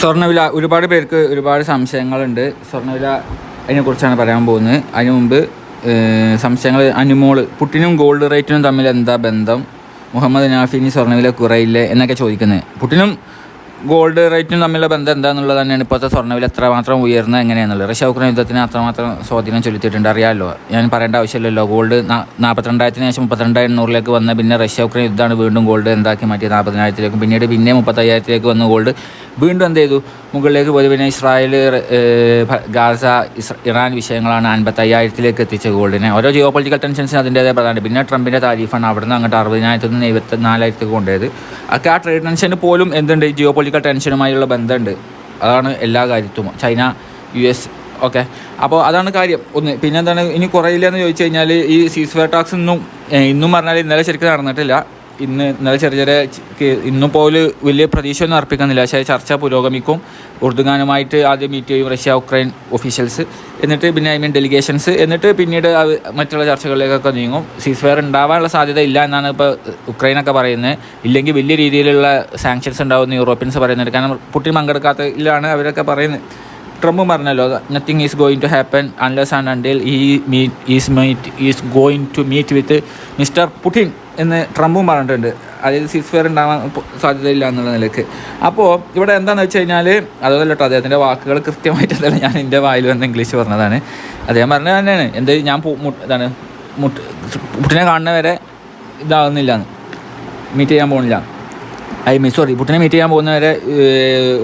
സ്വർണവില ഒരുപാട് പേർക്ക് ഒരുപാട് സംശയങ്ങളുണ്ട്. സ്വർണവില അതിനെക്കുറിച്ചാണ് പറയാൻ പോകുന്നത്. അതിനു മുമ്പ് സംശയങ്ങൾ അനുമോൾ പുട്ടിനും ഗോൾഡ് റേറ്റിനും തമ്മിൽ എന്താ ബന്ധം? മുഹമ്മദ് നാഫിനി സ്വർണവില കുറയില്ലേ എന്നൊക്കെ ചോദിക്കുന്നത്. പുട്ടിനും ഗോൾഡ് റേറ്റും തമ്മിലുള്ള ബന്ധം എന്താണെന്നുള്ളത് തന്നെയാണ് ഇപ്പോഴത്തെ സ്വർണവില എത്രമാത്രം ഉയർന്നത് എങ്ങനെയാണെന്നുള്ളത് റഷ്യ ഉക്രൈൻ യുദ്ധത്തിന് അത്രമാത്രം സ്വാധീനം ചെലുത്തിയിട്ടുണ്ട് അറിയാമല്ലോ. ഞാൻ പറയേണ്ട ആവശ്യമില്ലല്ലോ. ഗോൾഡ് നാൽപ്പത്തിരണ്ടായിരത്തിന് ശേഷം മുപ്പത്തിരണ്ട് എണ്ണൂറിലേക്ക് വന്ന പിന്നെ റഷ്യ ഉക്രൈൻ യുദ്ധമാണ് വീണ്ടും ഗോൾഡ് എന്താക്കി മാറ്റി നാൽപ്പതിനായിരത്തിലേക്കും പിന്നീട് പിന്നെ മുപ്പത്തയ്യായിരത്തിലേക്ക് വന്ന ഗോൾഡ് വീണ്ടും എന്ത് ചെയ്തു? മുകളിലേക്ക് പോയി. പിന്നെ ഇസ്രായേൽ ഗാസ ഇറാൻ വിഷയങ്ങളാണ് അൻപത്തയ്യായിരത്തിലേക്ക് എത്തിച്ച ഗോൾഡിനെ. ഓരോ ജിയോ പൊളിറ്റിക്കൽ ടെൻഷൻസിന് അതിന്റേതായ പ്രധാനം പിന്നെ ട്രംപിന്റെ താരീഫാണ് അവിടുന്ന് അങ്ങോട്ട് അറുപതിനായിരത്തിൽ നിന്ന് എഴുപത്തി നാലായിരത്തേക്ക് കൊണ്ടുപോയത്. ഒക്കെ ആ ട്രേഡ് ടെൻഷന് പോലും എന്തുണ്ട് ജിയോ ടെൻഷനുമായുള്ള ബന്ധമുണ്ട്. അതാണ് എല്ലാ കാര്യത്തും. ചൈന യു എസ് ഓക്കെ അപ്പോൾ അതാണ് കാര്യം. ഒന്ന് പിന്നെ എന്താണ് ഇനി കുറയില്ല എന്ന് ചോദിച്ചു കഴിഞ്ഞാൽ ഈ സീസ് ടാക്സ് ഇന്നും ഇന്നും പറഞ്ഞാൽ ഇന്നലെ ശരിക്കും നടന്നിട്ടില്ല. ഇന്ന് ഇന്നലെ ചെറിയ ചെറിയ ഇന്നും പോലും വലിയ പ്രതീക്ഷയൊന്നും അർപ്പിക്കുന്നില്ല. പക്ഷേ ചർച്ച പുരോഗമിക്കും. ഉറുദുഗാനുമായിട്ട് ആദ്യം മീറ്റ് ചെയ്യും റഷ്യ ഉക്രൈൻ ഒഫീഷ്യൽസ് എന്നിട്ട് പിന്നെ ഐ മീൻ ഡെലിഗേഷൻസ് എന്നിട്ട് പിന്നീട് മറ്റുള്ള ചർച്ചകളിലേക്കൊക്കെ നീങ്ങും. സീസ് ഫെയർ ഉണ്ടാവാനുള്ള സാധ്യത ഇല്ല എന്നാണ് ഇപ്പോൾ ഉക്രൈനൊക്കെ പറയുന്നത്. ഇല്ലെങ്കിൽ വലിയ രീതിയിലുള്ള സാങ്ഷൻസ് ഉണ്ടാവുമെന്ന് യൂറോപ്യൻസ് പറയുന്നുണ്ട്. കാരണം പുട്ടിൻ പങ്കെടുക്കാത്തതിലാണ് അവരൊക്കെ പറയുന്നത്. ട്രംപ് പറഞ്ഞല്ലോ nothing is going to happen unless and until ഈ meet is meet is going to meet with Mister Putin എന്ന് ട്രംപും പറഞ്ഞിട്ടുണ്ട്. അതായത് സീസ് ഫെയർ ഉണ്ടാവാൻ സാധ്യതയില്ല എന്നുള്ള നിലയ്ക്ക് അപ്പോൾ ഇവിടെ എന്താണെന്ന് വെച്ച് കഴിഞ്ഞാൽ അതൊന്നല്ല കേട്ടോ അദ്ദേഹത്തിന്റെ വാക്കുകൾ കൃത്യമായിട്ടല്ല ഞാൻ എന്റെ വായിൽ വന്ന് ഇംഗ്ലീഷ് പറഞ്ഞതാണ്. അദ്ദേഹം പറഞ്ഞത് തന്നെയാണ്. എന്ത് ഞാൻ ഇതാണ് മുട്ട് പുട്ടിനെ കാണുന്ന വരെ ഇതാകുന്നില്ല മീറ്റ് ചെയ്യാൻ പോകുന്നില്ല. ഐ മീൻ സോറി പുട്ടിനെ മീറ്റ് ചെയ്യാൻ പോകുന്നവരെ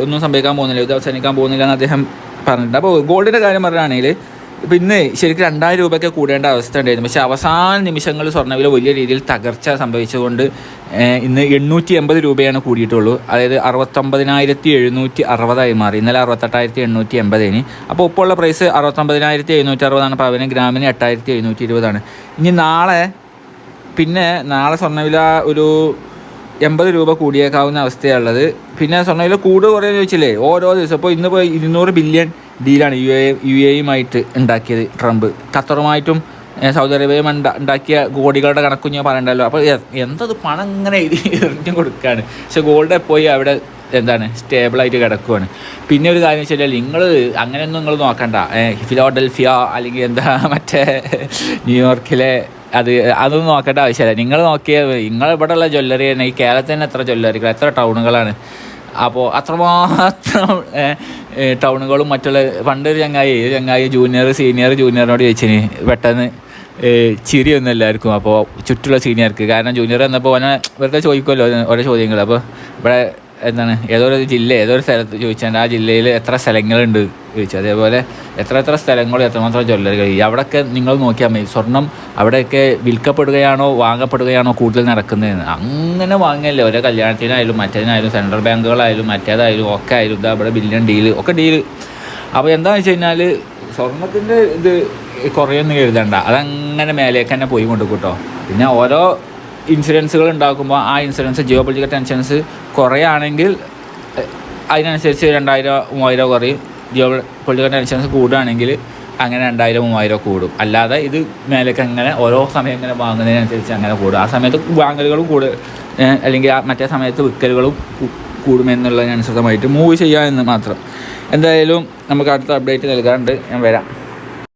ഒന്നും സംഭവിക്കാൻ പോകുന്നില്ല ഇത് അവസാനിക്കാൻ പോകുന്നില്ല എന്ന് അദ്ദേഹം പറഞ്ഞിട്ടുണ്ട്. അപ്പോൾ ഗോൾഡിന്റെ കാര്യം പറയുകയാണെങ്കിൽ ഇപ്പം ഇന്ന് ശരിക്കും രണ്ടായിരം രൂപയ്ക്ക് കൂടേണ്ട അവസ്ഥ ഉണ്ടായിരുന്നു. പക്ഷേ അവസാന നിമിഷങ്ങൾ സ്വർണവില വലിയ രീതിയിൽ തകർച്ച സംഭവിച്ചുകൊണ്ട് ഇന്ന് എണ്ണൂറ്റി എൺപത് രൂപയാണ് കൂടിയിട്ടുള്ളൂ. അതായത് അറുപത്തൊമ്പതിനായിരത്തി എഴുന്നൂറ്റി അറുപതായി മാറി. ഇന്നലെ അറുപത്തെട്ടായിരത്തി എണ്ണൂറ്റി എൺപതിന് അപ്പോൾ ഇപ്പോൾ ഉള്ള പ്രൈസ് അറുപത്തൊമ്പതിനായിരത്തി എഴുന്നൂറ്റി അറുപതാണ് പവന് ഗ്രാമിന് എട്ടായിരത്തി എഴുന്നൂറ്റി ഇരുപതാണ് ഇനി നാളെ പിന്നെ നാളെ സ്വർണവില ഒരു എൺപത് രൂപ കൂടിയേക്കാവുന്ന അവസ്ഥയാണുള്ളത് പിന്നെ സ്വർണവില കൂടുക കുറയെന്ന് ചോദിച്ചില്ലേ? ഓരോ ദിവസം. ഇപ്പോൾ ഇന്ന് പോയി ഇരുന്നൂറ് ബില്യൺ ഡീലാണ് യു എ യു എയുമായിട്ട് ഉണ്ടാക്കിയത് ട്രംപ്. ഖത്തറുമായിട്ടും സൗദി അറേബ്യയും ഉണ്ടാ- ഉണ്ടാക്കിയ കോടികളുടെ കണക്കും ഞാൻ പറയണ്ടല്ലോ. അപ്പോൾ എന്തത് പണം ഇങ്ങനെ എറിഞ്ഞു കൊടുക്കുകയാണ് പക്ഷെ ഗോൾഡ് പോയി അവിടെ എന്താണ് സ്റ്റേബിളായിട്ട് കിടക്കുവാണ്. പിന്നെ ഒരു കാര്യം വെച്ചാൽ നിങ്ങൾ അങ്ങനെയൊന്നും നിങ്ങൾ നോക്കണ്ട. ഫിലോഡൽഫിയ അല്ലെങ്കിൽ എന്താ മറ്റേ ന്യൂയോർക്കിലെ അത് അതൊന്നും നോക്കേണ്ട ആവശ്യമില്ല. നിങ്ങൾ നോക്കിയ നിങ്ങൾ ഇവിടെ ഉള്ള ജ്വല്ലറി തന്നെ ഈ കേരളത്തിൽ തന്നെ എത്ര ജ്വല്ലറികൾ എത്ര ടൗണുകളാണ്. അപ്പോൾ അത്രമാത്രം ടൗണുകളും മറ്റുള്ള പണ്ട് ഒരു ചങ്ങായി ഒരു ചങ്ങായി ജൂനിയർ സീനിയർ ജൂനിയറിനോട് ചോദിച്ചിന് പെട്ടെന്ന് ചിരി ഒന്നും എല്ലാവർക്കും. അപ്പോൾ ചുറ്റുള്ള സീനിയർക്ക് കാരണം ജൂനിയർ എന്നപ്പോൾ ഓനെ വെറുതെ ചോദിക്കുമല്ലോ ഓരോ ചോദ്യങ്ങൾ അപ്പോൾ ഇവിടെ എന്താണ് ഏതൊരു ജില്ല ഏതൊരു സ്ഥലത്ത് ചോദിച്ചാൽ ആ ജില്ലയിൽ എത്ര സ്ഥലങ്ങളുണ്ട് ചോദിച്ചു. അതേപോലെ എത്ര എത്ര സ്ഥലങ്ങളും എത്രമാത്രം ജ്വല്ലറികൾ. അവിടെയൊക്കെ നിങ്ങൾ നോക്കിയാൽ മതി. സ്വർണം അവിടെയൊക്കെ വിൽക്കപ്പെടുകയാണോ വാങ്ങപ്പെടുകയാണോ കൂടുതൽ നടക്കുന്നതെന്ന്. അങ്ങനെ വാങ്ങിയല്ലേ. ഓരോ കല്യാണത്തിനായാലും മറ്റേതിനായാലും സെൻട്രൽ ബാങ്കുകളായാലും മറ്റേതായാലും ഒക്കെ ആയാലും ഇതാ അവിടെ ബില്യൺ ഡീൽ ഒക്കെ ഡീൽ അപ്പോൾ എന്താണെന്ന് വെച്ച് കഴിഞ്ഞാൽ സ്വർണത്തിന്റെ ഇത് കുറയൊന്നും കരുതണ്ട അതങ്ങനെ മേലേക്ക് തന്നെ പോയി കൊണ്ട് കേട്ടോ പിന്നെ ഓരോ ഇൻഷുറൻസുകൾ ഉണ്ടാക്കുമ്പോൾ ആ ഇൻഷുറൻസ് ജിയോ പൊളിറ്റിക്കൽ ടെൻഷൻസ് കുറയാണെങ്കിൽ അതിനനുസരിച്ച് രണ്ടായിരം മൂവായിരം കുറയും. ജിയോ പൊളിറ്റിക്കൽ ടെൻഷൻസ് കൂടുകയാണെങ്കിൽ അങ്ങനെ രണ്ടായിരം മൂവായിരം കൂടും. അല്ലാതെ ഇത് മേലേക്ക് അങ്ങനെ ഓരോ സമയം ഇങ്ങനെ വാങ്ങുന്നതിനനുസരിച്ച് അങ്ങനെ കൂടും. ആ സമയത്ത് വാങ്ങലുകളും കൂടും അല്ലെങ്കിൽ ആ മറ്റേ സമയത്ത് വിൽക്കലുകളും കൂടുമെന്നുള്ളതിനനുസൃതമായിട്ട് മൂവ് ചെയ്യാമെന്ന് മാത്രം. എന്തായാലും നമുക്ക് അടുത്ത അപ്ഡേറ്റ് നൽകാറുണ്ട്. ഞാൻ വരാം.